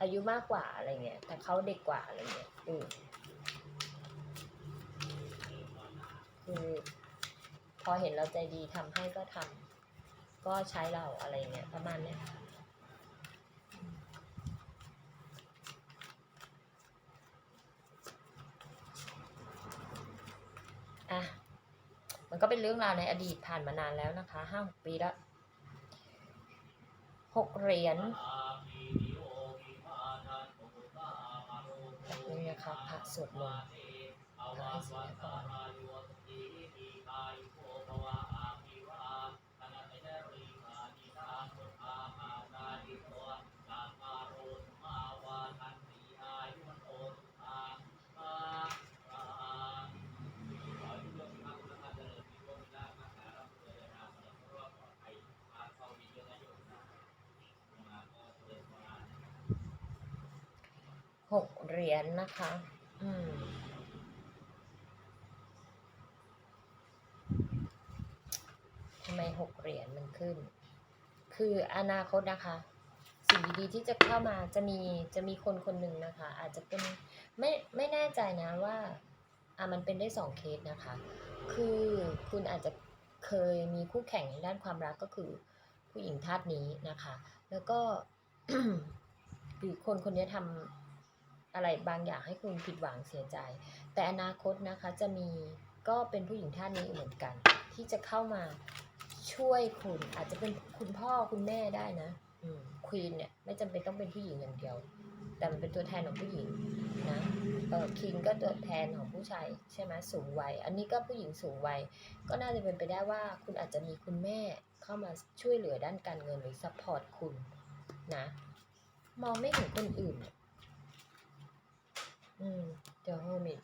อายุมากกว่าอะไรเงี้ยแต่เขาเด็กกว่าอะไรเงี้ยอืมคือพอเห็นเราใจดีทำให้ก็ทำก็ใช้เราอะไรเงี้ยประมาณเนี้ยอะมันก็เป็นเรื่องราวในอดีตผ่านมานานแล้วนะคะห้าหกปีแล้วหกเหรียญ นี้นะคะพระสวดมนต์ เหรียญนะคะ อืมทำไมหกเหรียญมันขึ้น คืออนาคตนะคะ สิ่งดีๆที่จะเข้ามาจะมีจะมีคนคนหนึ่งนะคะ อาจจะเป็นไม่ไม่แน่ใจนะว่าอะมันเป็นได้สองเคสนะคะ คือคุณอาจจะเคยมีคู่แข่งในด้านความรักก็คือผู้หญิงธาตุนี้นะคะ แล้วก็หรือคนคนนี้ทำ อะไรบางอย่างให้คุณผิดหวังเสียใจ แต่อนาคตนะคะจะมีก็เป็นผู้หญิงท่านนี้เหมือนกัน ที่จะเข้ามาช่วยคุณอาจจะเป็นคุณพ่อคุณแม่ได้นะควีนเนี่ยไม่จำเป็นต้องเป็นผู้หญิงอย่างเดียว แต่มันเป็นตัวแทนของผู้หญิงนะเออคิงก็ตัวแทนของผู้ชายใช่ไหมสูงวัย อันนี้ก็ผู้หญิงสูงวัย ก็น่าจะเป็นไปได้ว่าคุณอาจจะมีคุณแม่เข้ามาช่วยเหลือด้านการเงินหรือซัพพอร์ตคุณนะ มองไม่เห็นคนอื่น อะอืมเดี๋ยวโฮมิด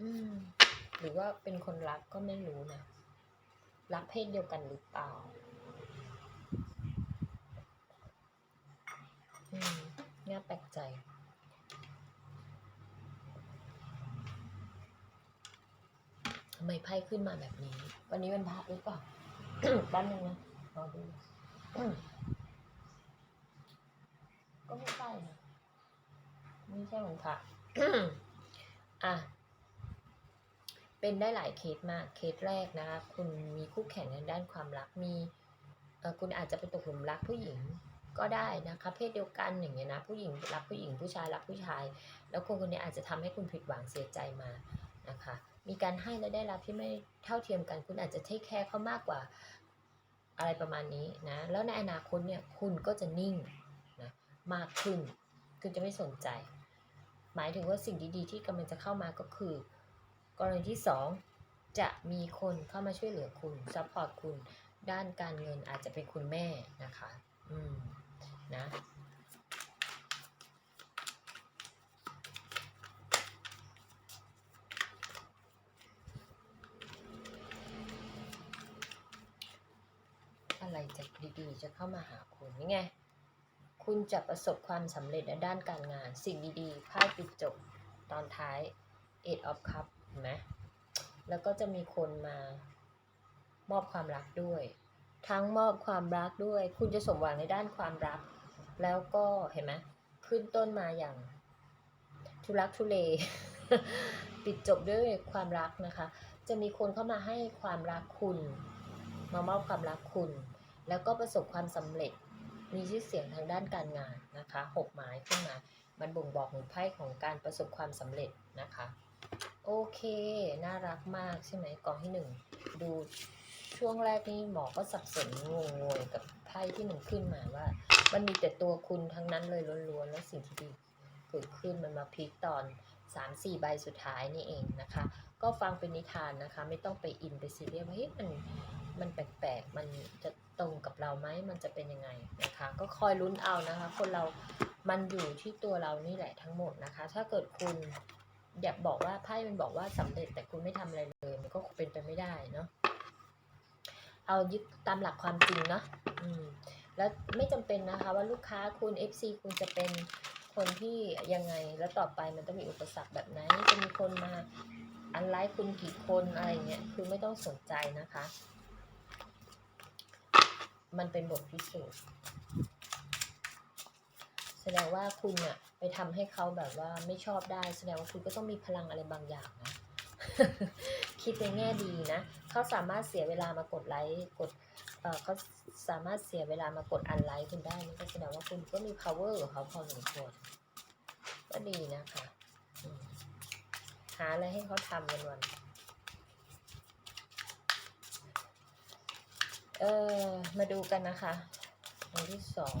อืม หรือว่าเป็นคนรักก็ไม่รู้นะ รักเพศเดียวกันหรือเปล่า อืมน่าแปลกใจทำไมไพ่ขึ้นมาแบบนี้ วันนี้มันพระหรือเปล่าแป๊บนึงนะรอดู ก็ไม่ใช่นะ ไม่ใช่ของพระอะเป็นได้หลายเคสมากเคสแรกนะคะคุณมีคู่แข่งในด้านความรักมีคุณอาจจะไปตกหลุมรักผู้หญิงก็ได้นะคะเพศเดียวกันอย่างเงี้ยนะผู้หญิงรักผู้หญิงผู้ชายรักผู้ชาย แล้วคนคนนี้อาจจะทำให้คุณผิดหวังเสียใจมานะคะมีการให้และได้รับที่ไม่เท่าเทียมกัน คุณอาจจะเทคแคร์เขามากกว่าอะไรประมาณนี้นะแล้วในอนาคตเนี่ยคุณก็จะนิ่งนะมากขึ้นคุณจะไม่สนใจ หมายถึงว่าสิ่งดีๆ ที่กำลังจะเข้ามาก็คือ กรณีที่สองจะมีคนเข้ามาช่วยเหลือคุณซัพพอร์ตคุณด้านการเงินอาจจะเป็นคุณแม่นะคะ อืม นะอะไรจะดีๆ จะเข้ามาหาคุณนี่ไง คุณจะประสบความสำเร็จในด้านการงาน สิ่งดีๆไพ่ปิดจบตอนท้าย Eight of Cup เห็นไหมแล้วก็จะมีคนมามอบความรักด้วย ทั้งมอบความรักด้วย คุณจะสมหวังในด้านความรัก แล้วก็เห็นไหมขึ้นต้นมาอย่างทุรักทุเล ปิดจบด้วยความรักนะคะ จะมีคนเข้ามาให้ความรักคุณ มามอบความรักคุณ แล้วก็ประสบความสำเร็จ มีชื่อเสียงทางด้านการงานนะคะหกไม้ขึ้นมา มันบ่งบอกถึงไพ่ของการประสบความสำเร็จนะคะ โอเค น่ารักมากใช่ไหมกองที่หนึ่งดูช่วงแรกนี่หมอก็สับสนงงงๆกับไพ่ที่มันขึ้นมาว่า มันมีแต่ตัวคุณทั้งนั้นเลยล้วนๆแล้วสิ่งที่ดีเกิดขึ้นมันมาพลิกตอน3 4ใบสุดท้ายนี่เองนะคะ ก็ฟังเป็นนิทานนะคะ ไม่ต้องไปอินไปซีเรียสว่าเฮ้ยมัน มันแปลกๆ มันจะตรงกับเราไหม มันจะเป็นยังไงนะคะ ก็คอยลุ้นเอานะคะ คนเรา มันอยู่ที่ตัวเรานี่แหละทั้งหมดนะคะ ถ้าเกิดคุณอยากบอกว่าไพ่มันบอกว่าสำเร็จแต่คุณไม่ทำอะไรเลย มันก็เป็นไปไม่ได้เนาะ เอายึดตามหลักความจริงเนาะ อืม แล้วไม่จำเป็นนะคะ ว่าลูกค้าคุณ FC คุณจะเป็นคนที่ยังไง แล้วต่อไปมันต้องมีอุปสรรคแบบไหน จะมีคนมาอันไลค์คุณกี่คนอะไรเงี้ย คือไม่ต้องสนใจนะคะ มันเป็นบทพิสูจน์แสดงว่าคุณอะไปทำให้เขาแบบว่าไม่ชอบได้ แสดงว่าคุณก็ต้องมีพลังอะไรบางอย่างนะ คิดในแง่ดีนะ เขาสามารถเสียเวลามากดไลค์กดเออเขาสามารถเสียเวลามากดอันไลค์คุณได้นี่ก็แสดงว่าคุณก็มี power กับเขาพอสมควรก็ดีนะคะ หาอะไรให้เขาทำวันวัน เออมาดูกันนะคะอันที่สอง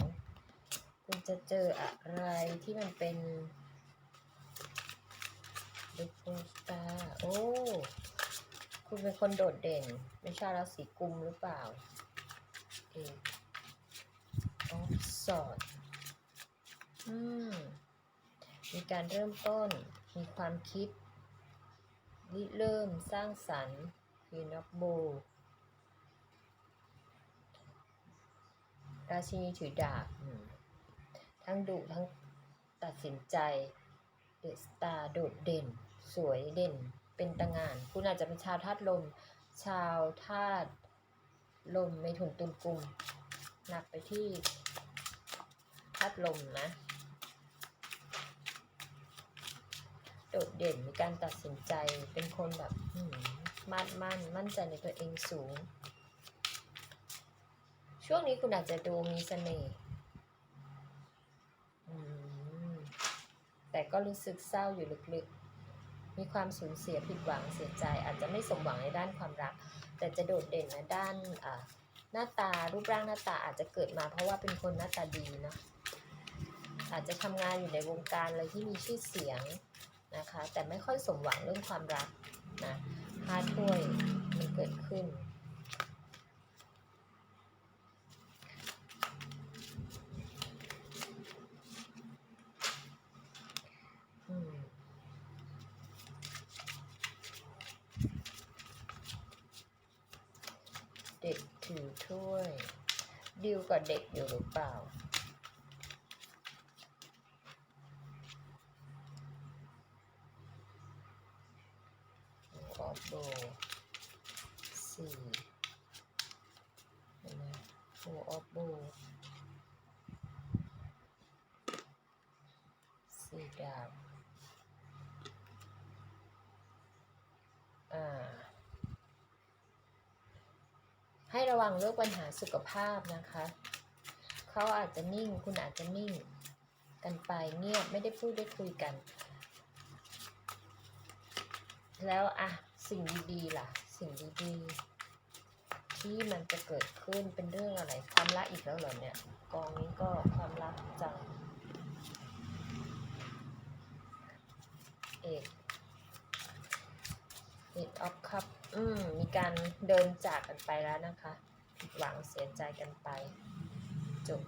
คุณจะเจออะไรที่มันเป็น The Full Star โอ้ คุณเป็นคนโดดเด่น ไม่ใช่ราศีกุมหรือเปล่าเอกออฟสอดอืม มีการเริ่มต้น มีความคิดริเริ่มสร้างสรรค์คือนักโบ ราชินีถือดาบทั้งดุทั้งตัดสินใจเดสตาโดดเด่น สวยเด่น เป็นตะงาน คุณอาจจะเป็นชาวธาตุลม ชาวธาตุลมไม่ถุนตุนกลุ่มหนักไปที่ธาตุลมนะ โดดเด่นมีการตัดสินใจเป็นคนแบบมมั่นมั่นมั่นใจในตัวเองสูง ช่วงนี้คุณอาจจะดูมีเสน่ห์แต่ก็รู้สึกเศร้าอยู่ลึกๆ มีความสูญเสียผิดหวังเสียใจ อาจจะไม่สมหวังในด้านความรัก แต่จะโดดเด่นในด้านหน้าตารูปร่างหน้าตาอาจจะเกิดมาเพราะว่าเป็นคนหน้าตาดีเนาะอาจจะทำงานอยู่ในวงการอะไรที่มีชื่อเสียงนะคะ แต่ไม่ค่อยสมหวังเรื่องความรักนะห้าถ้วยมันเกิดขึ้น อืม เด็กถือถ้วย ดิวกับเด็กอยู่หรือเปล่าออโบสี่นไหมโอออฟโบสี่ดาบ อ่า ให้ ระวังเรื่องปัญหาสุขภาพนะคะเขาอาจจะนิ่ง คุณอาจจะนิ่ง กันไปเงียบไม่ได้พูดได้คุยกัน แล้วอะสิ่งดีๆล่ะ สิ่งดีๆ ที่มันจะเกิดขึ้นเป็นเรื่องอะไรความรักอีกแล้วเหรอเนี่ยกองนี้ก็ความรักจังเอก เอกออฟคัพอืมมีการเดินจากกันไปแล้วนะคะผิดหวังเสียใจกันไป จบ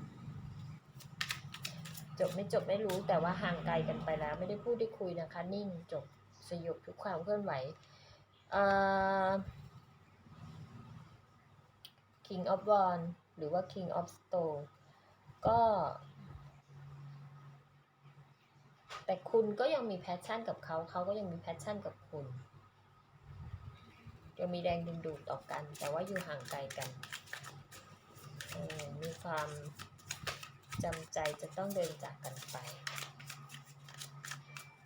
จบไม่จบไม่รู้แต่ว่าห่างไกลกันไปแล้ว ไม่ได้พูดได้คุยนะคะ นิ่งจบสยบทุกความเคลื่อนไหวเอ่อ King of w a n d หรือว่า King of Stone ก็ แต่คุณก็ยังมีแพชชั่นกับเขา เขาก็ยังมีแพชชั่นกับคุณ ยังมีแรงดึงดูดต่อกัน แต่ว่าอยู่ห่างไกลกัน มีความจำใจจะต้องเดินจากกันไป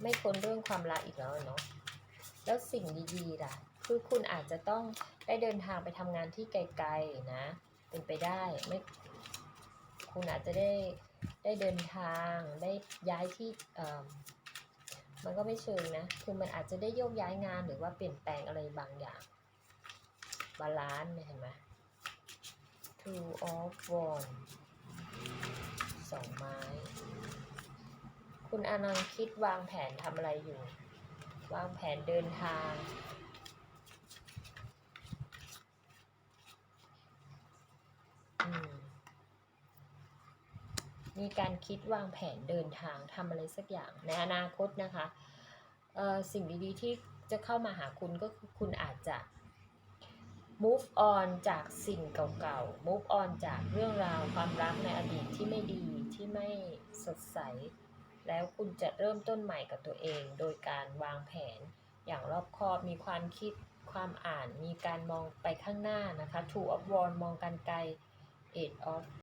ไม่พ้นเรื่องความรักอีกแล้วเนาะแล้วสิ่งดีๆล่ะ คือคุณอาจจะต้องได้เดินทางไปทำงานที่ไกลๆนะ เป็นไปได้ไม่คุณอาจจะได้ได้เดินทางได้ย้ายที่เอ่อมันก็ไม่เชิงนะ คือมันอาจจะได้โยกย้ายงานหรือว่าเปลี่ยนแปลงอะไรบางอย่าง บาลานซ์เนี่ยเห็นไหม two of wands สองไม้ คุณอานนท์คิดวางแผนทำอะไรอยู่ วางแผนเดินทาง มีการคิดวางแผนเดินทางทำอะไรสักอย่างในอนาคตนะคะ สิ่งดีๆที่จะเข้ามาหาคุณก็คือคุณอาจจะ move on จากสิ่งเก่าๆ move on จากเรื่องราวความรักในอดีตที่ไม่ดีที่ไม่สดใส แล้วคุณจะเริ่มต้นใหม่กับตัวเอง โดยการวางแผนอย่างรอบคอบมีความคิดความอ่านมีการมองไปข้างหน้านะคะ two of wands มองกันไกล eight of